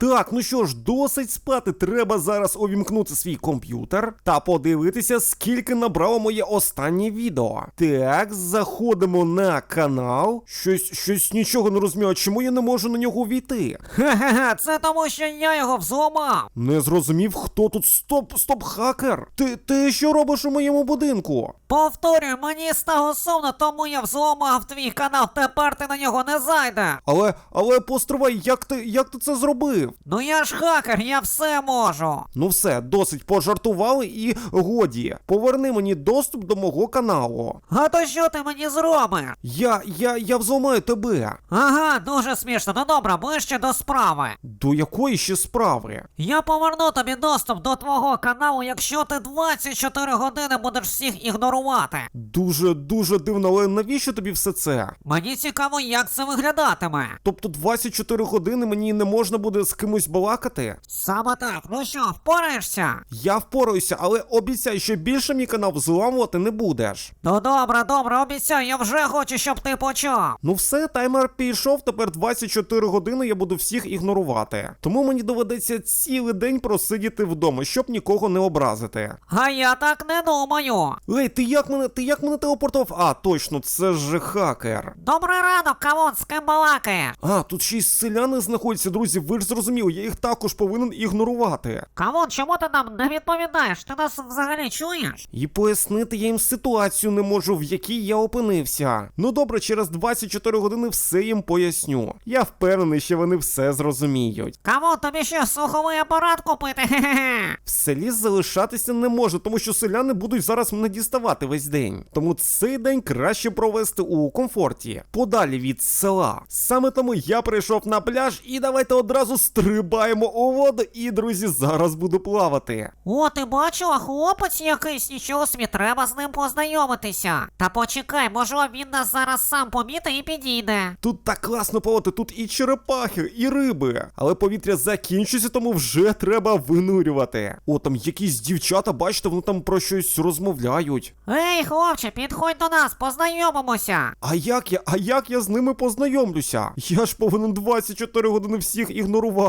Так, ну що ж, досить спати. Треба зараз увімкнути свій комп'ютер та подивитися, скільки набрало моє останнє відео. Так, заходимо на канал. Щось, щось нічого не розумію, чому я не можу на нього війти? Хе-хе-хе, це тому, що я його взломав. Не зрозумів, хто тут стоп, стоп, хакер. Ти, ти що робиш у моєму будинку? Повторюю, мені стало сумно, тому я взломав твій канал, тепер ти на нього не зайде. Але, але постривай, як ти, як ти це зробив? Ну я ж хакер, я все можу. Ну все, досить пожартували і годі. Поверни мені доступ до мого каналу. А то що ти мені зробиш? Я, я, я взламаю тебе. Ага, дуже смішно. Ну добре, ближче до справи. До якої ще справи? Я поверну тобі доступ до твого каналу, якщо ти 24 години будеш всіх ігнорувати. Дуже, дуже дивно, але навіщо тобі все це? Мені цікаво, як це виглядатиме. Тобто 24 години мені не можна буде з кимось балакати? Саме так, ну що, впораєшся? Я впораюся, але обіцяй, що більше мій канал взламувати не будеш. Ну добре, добре, обіцяю, я вже хочу, щоб ти почав. Ну все, таймер пішов, тепер 24 години я буду всіх ігнорувати. Тому мені доведеться цілий день просидіти вдома, щоб нікого не образити. А я так не думаю. Ей, ти як мене, ти як мене телепортував? А, точно, це ж хакер. Добрий ранок, кавун, з ким балакаєш? А, тут ще й селяни знаходяться, друзі, ви ж зрозуміли, я їх також повинен ігнорувати. Кавун, чому ти нам не відповідаєш? Ти нас взагалі чуєш? І пояснити я їм ситуацію не можу, в якій я опинився. Ну добре, через 24 години все їм поясню. Я впевнений, що вони все зрозуміють. Кавун, тобі що, слуховий апарат купити? Хе-хе-хе. В селі залишатися не можу, тому що селяни будуть зараз мене діставати весь день. Тому цей день краще провести у комфорті, подалі від села. Саме тому я прийшов на пляж і давайте одразу стрибаємо у воду. І друзі, зараз буду плавати. О, ти бачила, хлопець якийсь, нічого собі, треба з ним познайомитися. Та почекай, може він нас зараз сам помітить і підійде. Тут так класно плавати, тут і черепахи, і риби. Але повітря закінчується, тому вже треба винурювати. О, там якісь дівчата, бачите, вони там про щось розмовляють. Ей, хлопче, підходь до нас, познайомимося. А як я, а як я з ними познайомлюся? Я ж повинен 24 години всіх ігнорувати.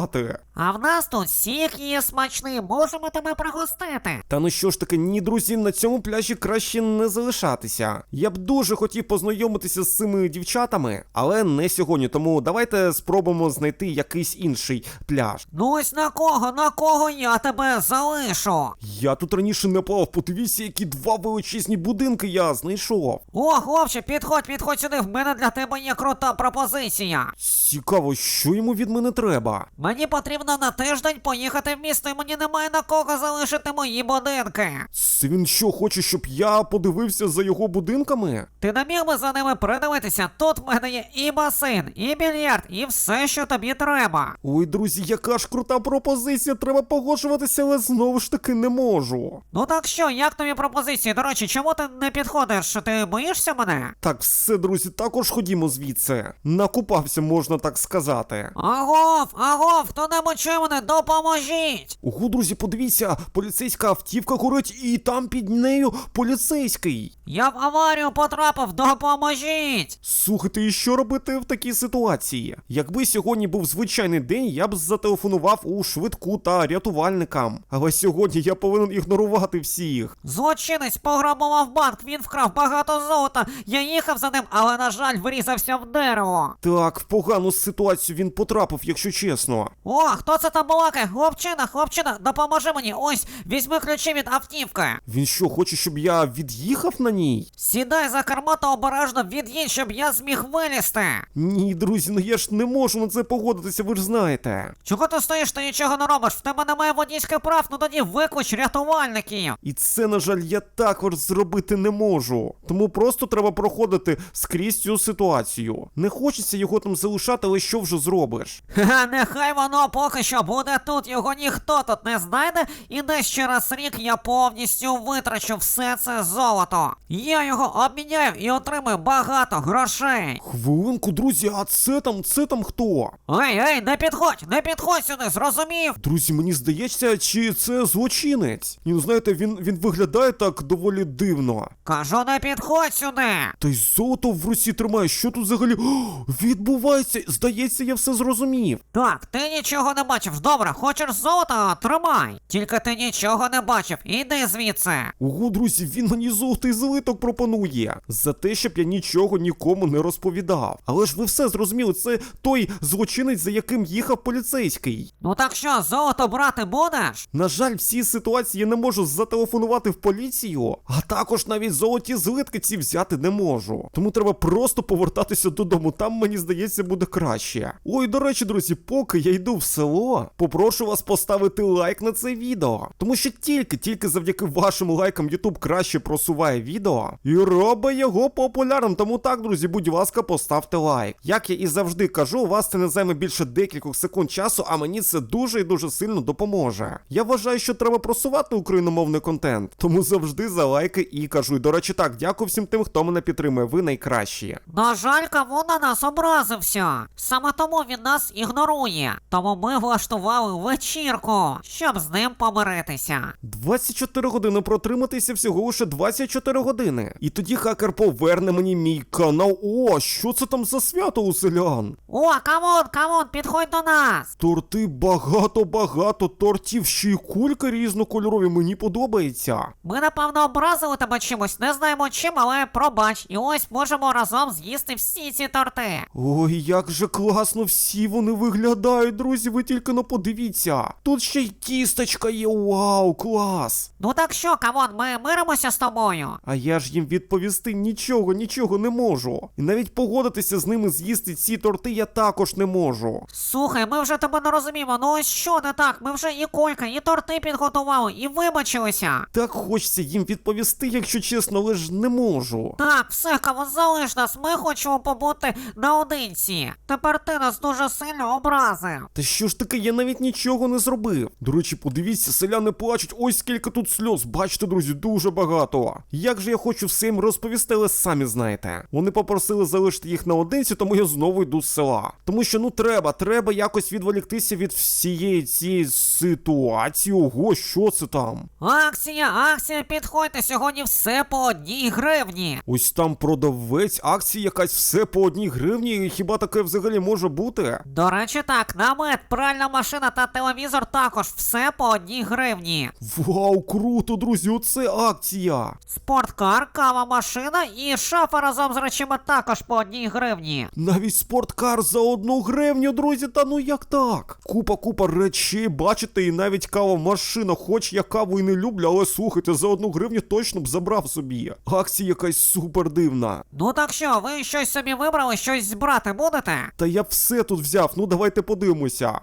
А в нас тут сік є смачний, можемо тебе пригостити. Та ну що ж таки, ні, друзі, на цьому пляжі краще не залишатися. Я б дуже хотів познайомитися з цими дівчатами, але не сьогодні. Тому давайте спробуємо знайти якийсь інший пляж. Ну ось на кого, на кого я тебе залишу. Я тут раніше не плавав, подивіться, які два величезні будинки я знайшов. О, хлопче, підходь, підходь сюди, в мене для тебе є крута пропозиція. Цікаво, що йому від мене треба. Мені потрібно на тиждень поїхати в місто, і мені немає на кого залишити мої будинки. Це він що, хоче, щоб я подивився за його будинками? Ти не міг би за ними придивитися? Тут в мене є і басейн, і більярд, і все, що тобі треба. Ой, друзі, яка ж крута пропозиція, треба погоджуватися, але знову ж таки не можу. Ну так що, як тобі пропозиції? До речі, чому ти не підходиш? Ти боїшся мене? Так, все, друзі, також ходімо звідси. Накупався, можна так сказати. Агов, агов, хто не чує мене, допоможіть! Ого, друзі, подивіться, поліцейська автівка горить, і там під нею поліцейський. Я в аварію потрапив, допоможіть! Слухайте, і що робити в такій ситуації? Якби сьогодні був звичайний день, я б зателефонував у швидку та рятувальникам. Але сьогодні я повинен ігнорувати всіх. Злочинець пограбував банк, він вкрав багато золота. Я їхав за ним, але, на жаль, врізався в дерево. Так, в погану ситуацію він потрапив, якщо чесно. О, хто це там балакає? Хлопчина, хлопчина, допоможи мені. Ось, візьми ключі від автівки. Він що, хоче, щоб я від'їхав на ній? Сідай за кермо та обережно від'їдь, щоб я зміг вилізти. Ні, друзі, ну я ж не можу на це погодитися, ви ж знаєте. Чого ти стоїш, ти нічого не робиш? В тебе немає водійських прав, ну тоді виклич рятувальників. І це, на жаль, я також зробити не можу. Тому просто треба проходити скрізь цю ситуацію. Не хочеться його там залишати, але що вже зробиш? Ха, нехай воно поки що буде тут, його ніхто тут не знайде, і десь через рік я повністю витрачу все це золото. Я його обміняю і отримаю багато грошей. Хвилинку, друзі, а це там, це там хто? Ей, ей, не підходь, не підходь сюди, зрозумів? Друзі, мені здається, чи це злочинець? І ну знаєте, він, він виглядає так доволі дивно. Кажу, не підходь сюди. Та й золото в руці тримає. Що тут взагалі О, відбувається? Здається, я все зрозумів. Так, ти ти нічого не бачив. Добре, хочеш золото? Тримай. Тільки ти нічого не бачив. Іди звідси. Ого, друзі, він мені золотий злиток пропонує за те, щоб я нічого нікому не розповідав. Але ж ви все зрозуміли, це той злочинець, за яким їхав поліцейський. Ну так що, золото брати будеш? На жаль, в цій ситуації я не можу зателефонувати в поліцію, а також навіть золоті злитки ці взяти не можу. Тому треба просто повертатися додому. Там мені здається буде краще. Ой, до речі, друзі, поки я йду в село, попрошу вас поставити лайк на це відео. Тому що тільки тільки завдяки вашим лайкам YouTube краще просуває відео і робить його популярним. Тому так, друзі, будь ласка, поставте лайк. Як я і завжди кажу, у вас це не займе більше декількох секунд часу, а мені це дуже і дуже сильно допоможе. Я вважаю, що треба просувати україномовний контент, тому завжди за лайки і кажу. І, до речі, так, дякую всім тим, хто мене підтримує. Ви найкращі. На жаль, кавун на нас образився. Саме тому він нас ігнорує. Тому ми влаштували вечірку, щоб з ним помиритися. 24 години протриматися всього лише 24 години. І тоді хакер поверне мені мій канал. О, що це там за свято у селян? О, камон, камон, підходь до нас. Торти багато-багато тортів, ще й кульки різнокольорові, мені подобається. Ми, напевно, образили тебе чимось, не знаємо чим, але пробач. І ось можемо разом з'їсти всі ці торти. Ой, як же класно всі вони виглядають, друзі, ви тільки но подивіться. Тут ще й кісточка є, вау, клас. Ну так що, камон, ми миримося з тобою. А я ж їм відповісти нічого, нічого не можу. І навіть погодитися з ними з'їсти ці торти я також не можу. Слухай, ми вже тебе не розуміємо. Ну ось що не так? Ми вже і колька, і торти підготували, і вибачилися. Так хочеться їм відповісти, якщо чесно, але ж не можу. Так, все, камон, залиш нас, ми хочемо побути наодинці. Тепер ти нас дуже сильно образив. Та що ж таке, я навіть нічого не зробив. До речі, подивіться, селяни плачуть, ось скільки тут сльоз. Бачите, друзі, дуже багато. Як же я хочу все їм розповісти, але самі знаєте. Вони попросили залишити їх наодинці, тому я знову йду з села. Тому що ну треба, треба якось відволіктися від всієї цієї ситуації. Ого, що це там? Акція, акція, підходьте, сьогодні все по одній гривні. Ось там продавець, акція якась все по одній гривні. Хіба таке взагалі може бути? До речі, так, намет, пральна машина та телевізор також все по одній гривні. Вау, круто, друзі, оце акція. Спорткар, кава машина і шафа разом з речами також по одній гривні. Навіть спорткар за одну гривню, друзі, та ну як так? Купа купа речей, бачите, і навіть кава машина, хоч я каву і не люблю, але слухайте, за одну гривню точно б забрав собі. Акція якась супер дивна. Ну так що, ви щось собі вибрали, щось збрати будете? Та я все тут взяв, ну давайте подивимося.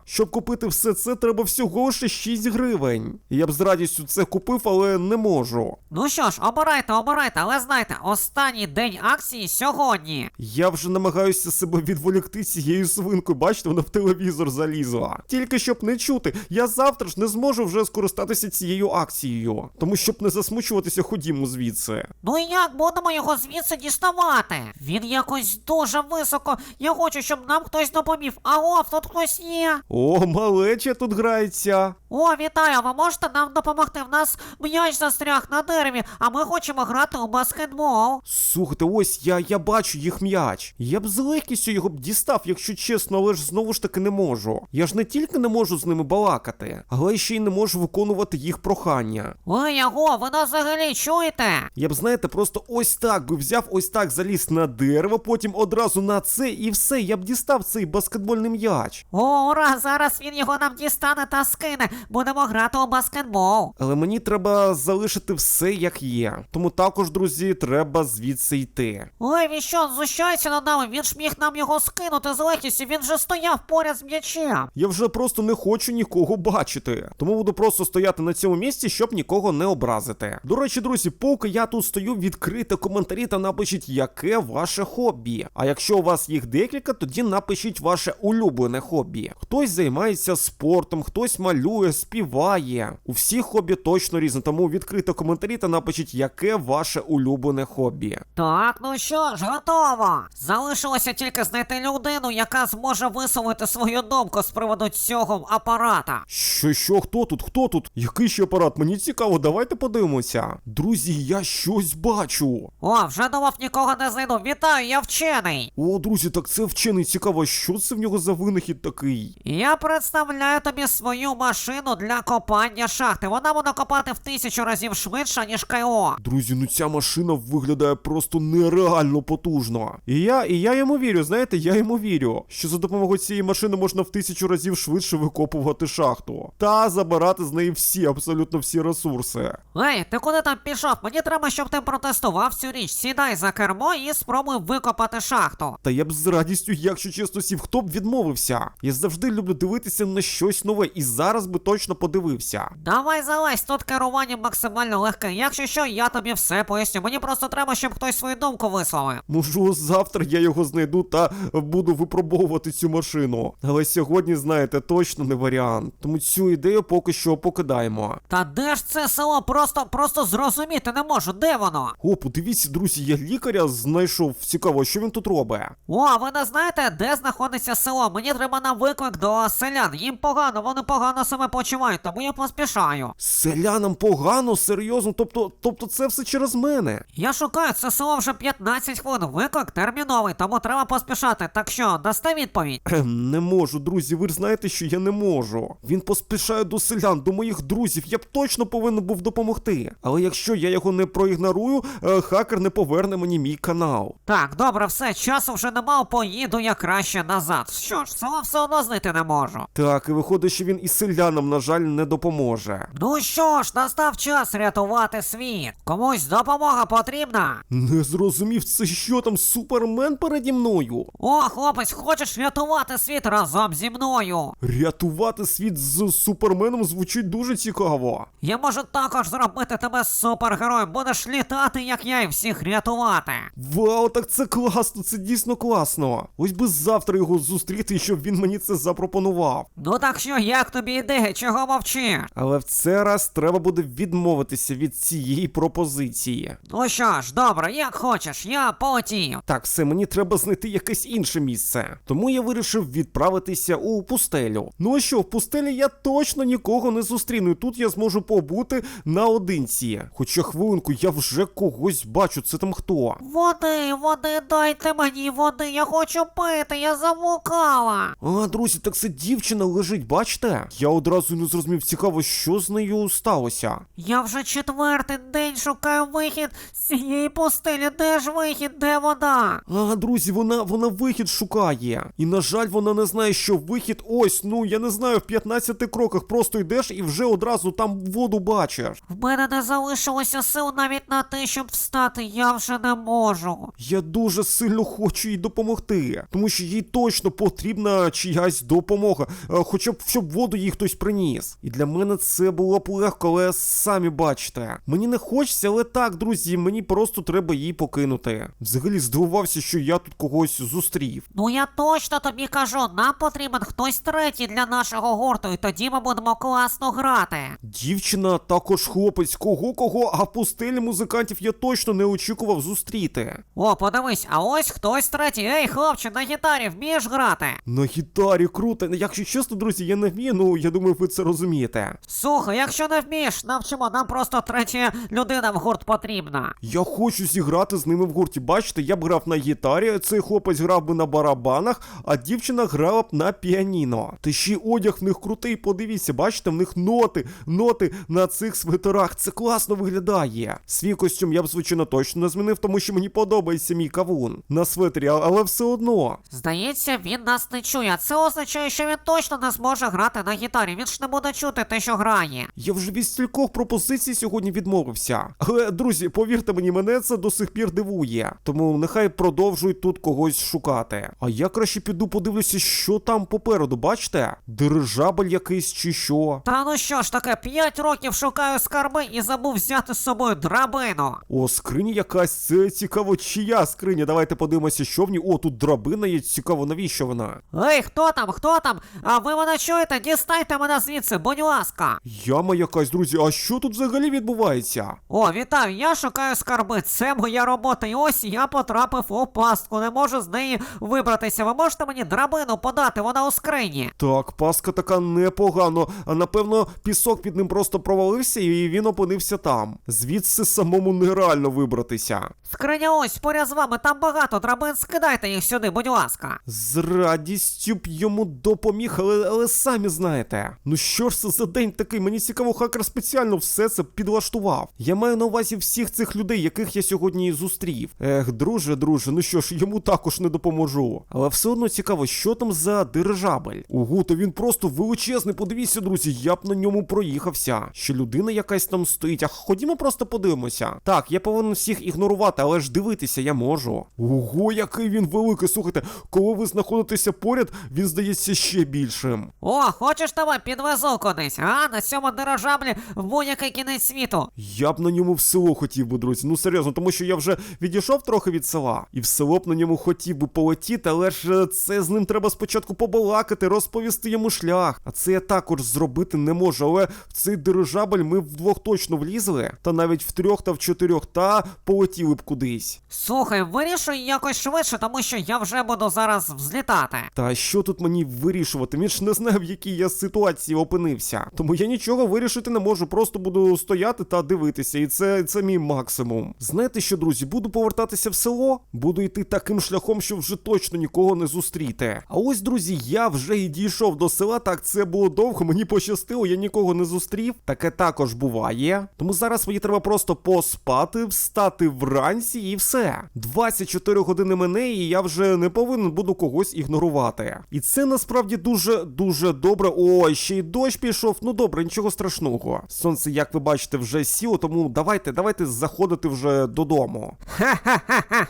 Щоб купити все це, треба всього лише 6 гривень. Я б з радістю це купив, але не можу. Ну що ж, обирайте, обирайте, але знайте, останній день акції сьогодні. Я вже намагаюся себе відволікти цією свинкою, бачите, вона в телевізор залізла. Тільки щоб не чути, я завтра ж не зможу вже скористатися цією акцією. Тому щоб не засмучуватися, ходімо звідси. Ну і як будемо його звідси діставати? Він якось дуже високо. Я хочу, щоб нам хтось допоміг. Аго, тут хтось є. О, малеча тут грається. О, вітаю, ви можете нам допомогти? В нас м'яч застряг на дереві, а ми хочемо грати у баскетбол. Слухайте, ось я, я бачу їх м'яч. Я б з легкістю його б дістав, якщо чесно, але ж знову ж таки не можу. Я ж не тільки не можу з ними балакати, але ще й не можу виконувати їх прохання. Ой, аго, ви нас взагалі чуєте? Я б, знаєте, просто ось так би взяв, ось так заліз на дерево, потім одразу на це і все, я б дістав цей баскетбольний м'яч. О, ура, зараз він його нам дістане та скине. Будемо грати у баскетбол. Але мені треба залишити все як є. Тому також, друзі, треба звідси йти. Ой, він що, знущається над нами? Він ж міг нам його скинути з легкістю, він же стояв поряд з м'ячем. Я вже просто не хочу нікого бачити. Тому буду просто стояти на цьому місці, щоб нікого не образити. До речі, друзі, поки я тут стою, відкрите коментарі та напишіть, яке ваше хобі. А якщо у вас їх декілька, тоді напишіть ваше улюблене хобі. Хтось займається спортом, хтось малює, співає. У всіх хобі точно різне, тому відкрийте коментарі та напишіть, яке ваше улюблене хобі. Так, ну що ж, готово. Залишилося тільки знайти людину, яка зможе висловити свою думку з приводу цього апарата. Що, що, хто тут? Хто тут? Який ще апарат? Мені цікаво, давайте подивимося. Друзі, я щось бачу. О, вже думав нікого не знайду. Вітаю, я вчений. О, друзі, так це вчений цікаво, що це в нього за винахід такий? Я представляю тобі свою машину для копання шахти. Вона буде копати в тисячу разів швидше, ніж КО. Друзі, ну ця машина виглядає просто нереально потужно. І я, і я йому вірю, знаєте, я йому вірю, що за допомогою цієї машини можна в тисячу разів швидше викопувати шахту та забирати з неї всі, абсолютно всі ресурси. Ей, ти куди там пішов? Мені треба, щоб ти протестував цю річ. Сідай за кермо і спробуй викопати шахту. Та я б з радістю, якщо чесно сів, хто б відмовився. Я завжди люблю дивитися на щось нове, і зараз би точно подивився. Давай залазь, тут керування максимально легке. Якщо що, я тобі все поясню. Мені просто треба, щоб хтось свою думку висловив. Можу, завтра я його знайду та буду випробовувати цю машину. Але сьогодні, знаєте, точно не варіант. Тому цю ідею поки що покидаємо. Та де ж це село? Просто просто зрозуміти не можу, де воно? О, подивіться, друзі, я лікаря знайшов. Цікаво, що він тут робить. О, ви не знаєте, де знаходиться село? Мені треба на виклик до селян. Їм погано, вони погано себе почувають, тому я поспішаю. Селянам погано, серйозно, тобто, тобто це все через мене. Я шукаю це село вже 15 хвилин. Виклик терміновий, тому треба поспішати. Так що, дасте відповідь? Кхем, Не можу, друзі, ви ж знаєте, що я не можу. Він поспішає до селян, до моїх друзів. Я б точно повинен був допомогти. Але якщо я його не проігнорую, е, хакер не поверне мені мій канал. Так, добре, все, часу вже нема, поїду я краще назад. Що ж, село все одно знайти не можу. Так, і виходить, що він і селянам, на жаль, не допоможе. Ну що ж, настав час рятувати світ. Комусь допомога потрібна. Не зрозумів, це що там супермен переді мною? О, хлопець, хочеш рятувати світ разом зі мною? Рятувати світ з суперменом звучить дуже цікаво. Я можу також зробити тебе супергероєм, будеш літати, як я, і всіх рятувати. Вау, так це класно, це дійсно класно. Ось би завтра його зустріти, щоб він мені це запропонував. Ну так що, як тобі ідея, чого мовчиш? Але в цей раз треба буде відмовитися від цієї пропозиції. Ну що ж, добре, як хочеш, я полетів. Так, все, мені треба знайти якесь інше місце. Тому я вирішив відправитися у пустелю. Ну а що, в пустелі я точно нікого не зустріну. і Тут я зможу побути наодинці. Хоча хвилинку, я вже когось бачу. Це там хто? Води, води, дайте мені води, я хочу пити, я замукала. Друзі, так це дівчина лежить, бачите? Я одразу не зрозумів, цікаво, що з нею сталося. Я вже четвертий день шукаю вихід з цієї пустелі. Де ж вихід, де вода? А, друзі, вона, вона вихід шукає. І на жаль, вона не знає, що вихід ось, ну я не знаю, в 15 кроках просто йдеш і вже одразу там воду бачиш. В мене не залишилося сил навіть на те, щоб встати, я вже не можу. Я дуже сильно хочу їй допомогти, тому що їй точно потрібна чиясь допомога, е, хоча б щоб воду їй хтось приніс. І для мене це було б легко, але самі бачите. Мені не хочеться, але так, друзі, мені просто треба її покинути. Взагалі здивувався, що я тут когось зустрів. Ну я точно тобі кажу, нам потрібен хтось третій для нашого гурту, і тоді ми будемо класно грати. Дівчина, також хлопець, кого кого, а пустелі музикантів я точно не очікував зустріти. О, подивись, а ось хтось третій. Ей, хлопче, на гітарі вмієш грати? На гітарі круто. Якщо чесно, друзі, я не вмію, ну я думаю, ви це розумієте. Слухай, якщо не вмієш, навчимо, нам просто третя людина в гурт потрібна. Я хочу зіграти з ними в гурті. Бачите, я б грав на гітарі, цей хлопець грав би на барабанах, а дівчина грала б на піаніно. Та ще й одяг в них крутий, подивіться, бачите, в них ноти, ноти на цих свитерах. Це класно виглядає. Свій костюм я б, звичайно, точно не змінив, тому що мені подобається мій кавун на свитері, але все одно. Здається, він нас не чує. а Це означає, що він точно не зможе грати на гітарі. Він ж не буде чути те, що грає. Я вже від стількох пропозицій сьогодні відмовився. Але, друзі, повірте мені, мене це до сих пір дивує. Тому нехай продовжують тут когось шукати. А я краще піду подивлюся, що там попереду, бачите? Дирижабель якийсь чи що. Та ну що ж таке, п'ять років шукаю скарби і забув взяти з собою драбину. О, скриня якась, це цікаво, чия скриня. Давайте подивимося, що в ній. О, тут драбина є, цікаво, навіщо вона? Ей, хто там, хто там? А ви мене чуєте? Дістайте мене звідси, будь ласка. Яма якась, друзі, а що тут взагалі відбувається? О, вітаю, я шукаю скарби. Це моя робота. І ось я потрапив у пастку. Не можу з неї вибратися. Ви можете мені драбину подати, вона у скрині. Так, паска така непогано, а напевно пісок під ним просто провалився і він опинився там. Звідси самому нереально вибратися. Скриня ось поряд з вами, там багато драбин, скидайте їх сюди, будь ласка. З радістю б йому допоміг, але, але самі знаєте. Ну що ж це за день такий? Мені цікаво, хакер спеціально все це підлаштував. Я маю на увазі всіх цих людей, яких я сьогодні і зустрів. Ех, друже, друже, ну що ж, йому також не допоможу. Але все одно цікаво, що там за дирижабель. Ого, то він просто величезний. Подивіться, друзі, я б на ньому проїхався. Що людина якась там стоїть. А ходімо просто подивимося. Так, я повинен всіх ігнорувати, але ж дивитися я можу. Ого, який він великий. Слухайте, коли ви знаходитеся поряд, він здається ще більшим. О, хочеш тебе підвезу кудись, а? На цьому дирижаблі в будь-який кінець світу. Я б на ньому в село хотів би, друзі. Ну серйозно, тому що я вже відійшов трохи від села, і в село б на ньому хотів би полетіти, але ж е, це з ним треба спочатку побалакати, розповісти йому шлях. А це я також зробити не можу. Але в цей дирижабель ми вдвох точно влізли, та навіть в трьох та в чотирьох, та полетіли б кудись. Слухай, вирішуй якось швидше, тому що я вже буду зараз взлітати. Та що тут мені вирішувати? Він ж не знає, в якій я ситуації опинився. Тому я нічого вирішити не можу, просто буду стояти та дивитися, і це, це мій максимум. Знаєте що, друзі, буду повертатися в село, буду йти таким шляхом, що вже точно нікого не зустріти. А ось, друзі, я вже і дійшов до села. Так це було довго, мені пощастило, я нікого не зустрів. Таке також буває. Тому зараз мені треба просто поспати, встати вранці і все. 24 години мене, і я вже не повинен буду когось ігнорувати. І це насправді дуже дуже добре. Ой, ще й дощ пішов. Ну добре, нічого страшного. Сонце, як ви бачите, вже сіло, тому давайте, давайте заходити вже додому. Ха-ха-ха-ха.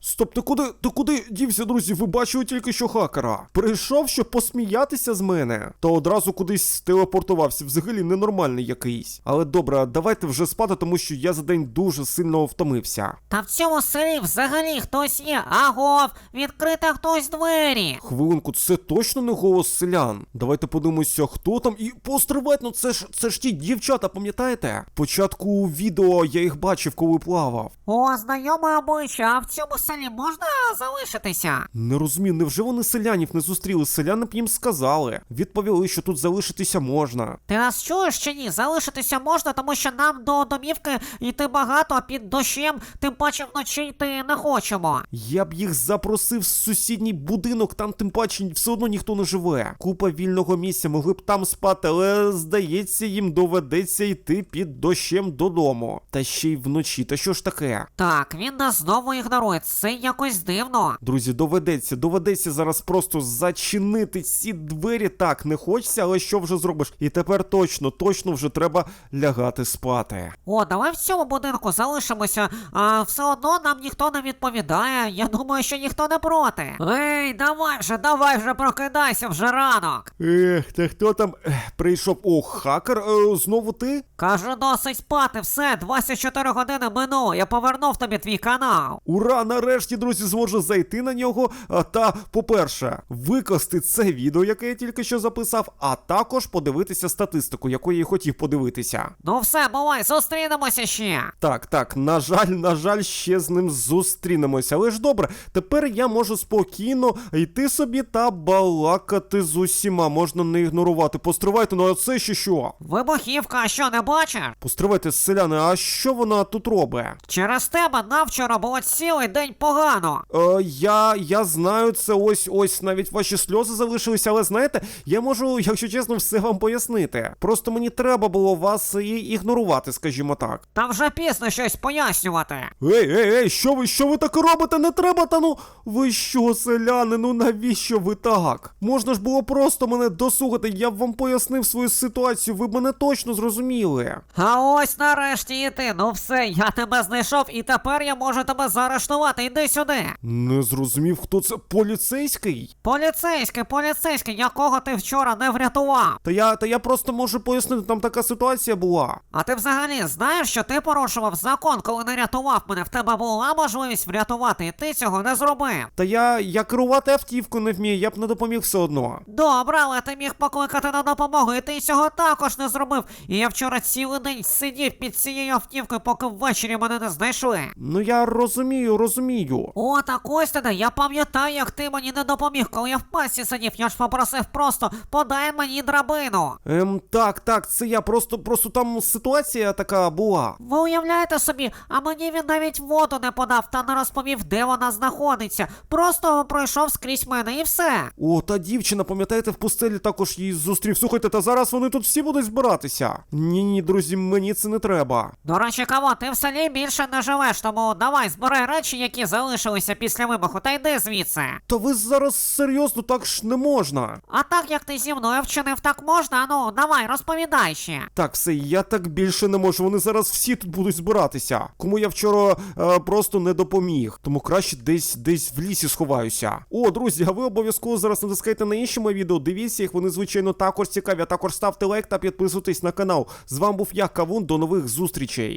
Стоп, ти куди, ти куди дівся, друзі? Ви бачили тільки що хакера. Прийшов, щоб посміятися з мене, та одразу кудись телепортувався. Взагалі ненормальний якийсь. Але добре, давайте вже спати, тому що я за день дуже сильно втомився. Та в цьому селі взагалі хтось є. Агов, відкрите хтось двері. Хвилинку, це точно не голос селян. Давайте подивимося, хто там. І постривать, ну це ж це ж ті дівчата, пам'ятаєте? Початку відео я їх бачив, коли плавав. О, знайоме обличчя, а в цьому селі можна залишитися? Не розумію, невже вони селянів не зустріли? Селяни б їм сказали. Відповіли, що тут залишитися можна. Ти нас чуєш чи ні? Залишитися можна, тому що нам до домівки йти багато, а під дощем, тим паче вночі йти не хочемо. Я б їх запросив в сусідній будинок, там тим паче все одно ніхто не живе. Купа вільного місця, могли б там спати, але здається, їм доведеться йти під дощем додому. Та ще й вночі. Та що ж таке? Так, він нас знову ігнорує. Це якось дивно. Друзі, доведеться, доведеться зараз просто зачинити ці двері. Так, не хочеться, але що вже зробиш? І тепер точно, точно вже треба лягати спати. О, давай в цьому будинку залишимося, а все одно нам ніхто не відповідає. Я думаю, що ніхто не проти. Ей, давай вже, давай вже прокидайся вже ранок. Ех, та хто там ех, прийшов? О, хакер, е, знову ти? Кажу, досить спати, все, 24 години минуло, я повернув тобі твій канал. Ура! Нарешті, друзі, зможу зайти на нього. а, Та, по-перше, викласти це відео, яке я тільки що записав, а також подивитися статистику, яку я і хотів подивитися. Ну все, бувай, зустрінемося ще. Так, так, на жаль, на жаль, ще з ним зустрінемося. Але ж добре, тепер я можу спокійно йти собі та балакати з усіма. Можна не ігнорувати. Постривайте, ну а це ще що? Вибухівка, а що не бачиш? Постривайте, селяни, а що вона тут робить? Через тебе нам вчора було цілий день погано. Е, я, я знаю, це ось ось навіть ваші сльози залишилися, але знаєте, я можу, якщо чесно, все вам пояснити. Просто мені треба було вас і ігнорувати, скажімо так. Там вже пізно щось пояснювати. Ей, ей, ей, що ви, що ви таке робите? Не треба, та ну. Ви що, селяни, ну навіщо ви так? Можна ж було просто мене дослухати, я б вам пояснив свою ситуацію, ви б мене точно зрозуміли. А ось нарешті і ти. Ну все, я тебе знайшов, і тепер я можу тебе заарештувати. Іди сюди. Не зрозумів, хто це поліцейський? Поліцейський, поліцейський, якого ти вчора не врятував. Та я, та я просто можу пояснити, там така ситуація була. А ти взагалі знаєш, що ти порушував закон, коли не рятував мене. В тебе була можливість врятувати, і ти цього не зробив. Та я, я керувати автівку не вмію, я б не допоміг все одно. Добре, але ти міг покликати на допомогу, і ти цього також не зробив. І я вчора цілий день сидів під цією автівкою, поки ввечері мене не знайшли. Ну я розумію, розумію. О, так ось тоді, я пам'ятаю, як ти мені не допоміг, коли я в пасі сидів. Я ж попросив просто подай мені драбину. Ем, так, так, це я просто, просто там ситуація така була. Ви уявляєте собі, а мені він навіть воду не подав та не розповів, де вона знаходиться. Просто пройшов скрізь мене і все. О, та дівчина, пам'ятаєте, в пустелі також її зустрів. Слухайте, та зараз вони тут всі будуть збиратися. Ні, ні, друзі, мені це не треба. До речі, кого, ти в селі більше не живеш, тому давай збирай речі, які залишилися після вибуху, та йди звідси. Та ви зараз серйозно так ж не можна. А так як ти зі мною вчинив, так можна? Ну, давай, розповідай ще. Так, все, я так більше не можу. Вони зараз всі тут будуть збиратися. Кому я вчора е, просто не допоміг. Тому краще десь десь в лісі сховаюся. О, друзі, а ви обов'язково зараз натискайте на інші мої відео. Дивіться їх, вони звичайно також цікаві. А також ставте лайк та підписуйтесь на канал. З вами був я, Кавун. До нових зустрічей.